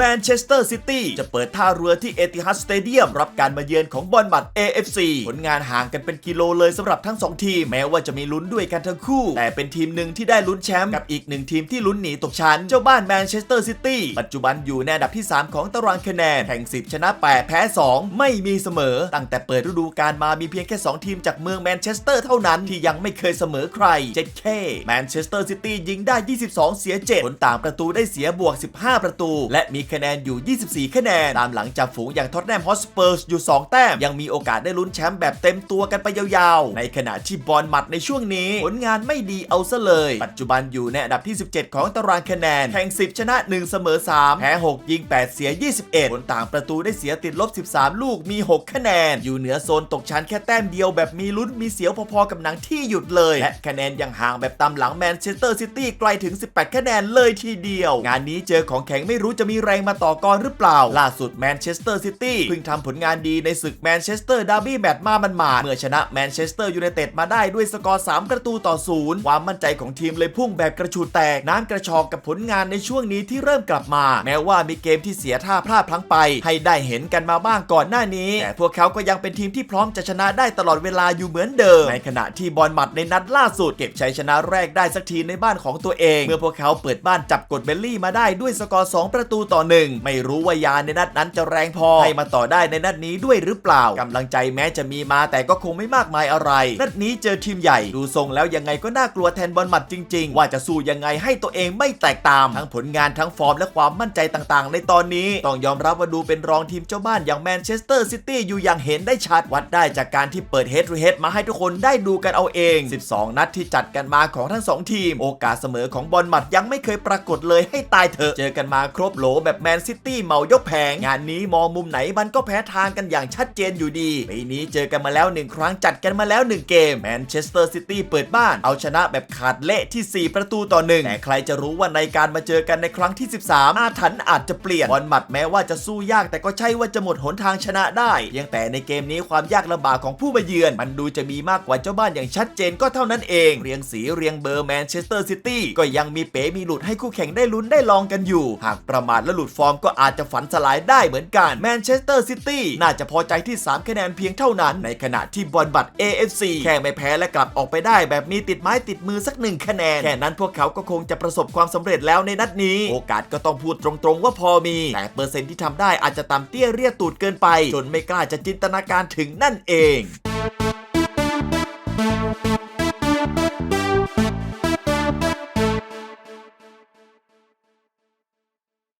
แมนเชสเตอร์ซิตี้จะเปิดท่าเรือที่เอติฮัดสเตเดียมรับการมาเยือนของบอลมัด AFC ผลงานห่างกันเป็นกิโลเลยสำหรับทั้ง 2 ทีม แม้ว่าจะมีลุ้นด้วยกันทั้งคู่ แต่เป็นทีมหนึ่งที่ได้ลุ้นแชมป์กับอีกหนึ่งทีมที่ลุ้นหนีตกชั้น เจ้าบ้านแมนเชสเตอร์ซิตี้ปัจจุบันอยู่ในอันดับที่ 3 ของตารางคะแนนแข่ง 10 ชนะ 8 แพ้ 2 ไม่มีเสมอ ตั้งแต่เปิดฤดูกาลมามีเพียงแค่ 2 ทีมจากเมืองแมนเชสเตอร์เท่านั้นที่ยังไม่เคยเสมอใครเจ็ดเคแมนเชสเตอร์ซิตี้ยิงได้ 22 เสีย7ผลต่างประตูได้เสียบวก 15 ประตู และมีคะแนนอยู่ 24 คะแนน ตามหลังจากฝูงอย่างท็อตแนมฮอสเปอร์สอยู่ 2 แต้ม ยังมีโอกาสได้ลุ้นแชมป์แบบเต็มตัวกันไปยาวๆ ในขณะที่บอลมัดในช่วงนี้ ผลงานไม่ดีเอาซะเลย ปัจจุบันอยู่ในอันดับที่ 17 ของตารางคะแนน แข่ง 10 ชนะ 1 เสมอ 3 แพ้ 6 ยิง 8 เสีย 21 ผลต่างประตูได้เสียติดลบ 13 ลูกมี 6 คะแนน อยู่เหนือโซนตกชั้นแค่แต้มเดียวแบบมีลุ้นมีเสียวพอๆกับหนังที่หยุดเลย และคะแนนยังห่างแบบตามหลังแมนเชสเตอร์ซิตี้ไกลถึง 18 คะแนนเลยทีเดียว งานนี้เจอของแข็งไม่รู้จะมีแรงมาต่อกรหรือเปล่า ล่าสุดแมนเชสเตอร์ซิตี้เพิ่งทำผลงานดีในศึกแมนเชสเตอร์ดาร์บี้แมตช์มามันมาเมื่อชนะแมนเชสเตอร์ยูไนเต็ดมาได้ด้วยสกอร์ 3 ประตูต่อศูนย์ความมั่นใจของทีมเลยพุ่งแบบกระชูดแตก น้ำกระชอกกับผลงานในช่วงนี้ที่เริ่มกลับมา แม้ว่ามีเกมที่เสียท่าพลาดพลั้งไป ให้ได้เห็นกันมาบ้างก่อนหน้านี้ แต่พวกเขาก็ยังเป็นทีมที่พร้อมจะชนะได้ตลอดเวลาอยู่เหมือนเดิม ในขณะที่บอลหมัดในนัดล่าสุดเก็บชัยชนะแรกได้สักทีในบ้านของตัวเอง เมื่อพวกเขาเปิดบ้านจับกดเบลลี่มาได้ด้วยสกอร์ 2 ประตูต่อหนึ่ง ไม่รู้ว่ายาในนัดนั้นจะแรงพอ ให้มาต่อได้ในนัดนี้ด้วยหรือเปล่ากำลังใจแม้จะมีมาแต่ก็คงไม่มากมายอะไร นัดนี้เจอทีมใหญ่ ดูทรงแล้วยังไงก็น่ากลัวแทนบอลหมัดจริง ๆ ว่าจะสู้ยังไงให้ตัวเองไม่แตกตาม ทั้งผลงานทั้งฟอร์มและความมั่นใจต่างๆ ในตอนนี้ต้องยอมรับว่าดูเป็นรองทีมเจ้าบ้านอย่างแมนเชสเตอร์ซิตี้อยู่อย่างเห็นได้ชัดวัดได้จากการที่เปิดเฮด o ูเฮดมาให้ทุกคนได้ดูกันเอาเอง 12 นัดที่จัดกันมาของทั้ง 2 ทีม โอกาสเสมอของบอลหมัดยังไม่เคยปรากฏเลยให้ตายเถอะเจอกันมาครบโหลแบบแมนซิตี้เมายกแผง งานนี้มองมุมไหนมันก็แพ้ทางกันอย่างชัดเจนอยู่ดีปีนี้เจอกันมาแล้วหนึ่งครั้งจัดกันมาแล้วหนึ่งเกมแมนเชสเตอร์ซิตี้เปิดบ้านเอาชนะแบบขาดเละที่ 4 ประตูต่อหนึ่งแต่ใครจะรู้ว่าในการมาเจอกันในครั้งที่ 13 อาถรรพ์อาจจะเปลี่ยนบอลหมัดแม้ว่าจะสู้ยากแต่ก็ใช่ว่าจะหมดหนทางชนะได้เพียงแต่ในเกมนี้ความยากลำบากของผู้มาเยือน มันดูจะมีมากกว่าเจ้าบ้านอย่างชัดเจนก็เท่านั้นเอง เรียงสีเรียงเบอร์แมนเชสเตอร์ซิตี้ก็ยังมีเป๋มีหลุดให้คู่แข่งได้ลุ้นได้ลองกันอยู่ หากประมาทและหลุดฟอร์มก็อาจจะฝันสลายได้เหมือนกันแมนเชสเตอร์ซิตี้น่าจะพอใจที่ 3 คะแนนเพียงเท่านั้น ในขณะที่บอลบัต AFC แค่ไม่แพ้และกลับออกไปได้แบบมีติดไม้ติดมือสักหนึ่งคะแนน แค่นั้นพวกเขาก็คงจะประสบความสำเร็จแล้วในนัดนี้ โอกาสก็ต้องพูดตรงๆว่าพอมี แต่เปอร์เซ็นต์ที่ทำได้อาจจะต่ำเตี้ยเรียตูดเกินไป จนไม่กล้าจะจินตนาการถึงนั่นเอง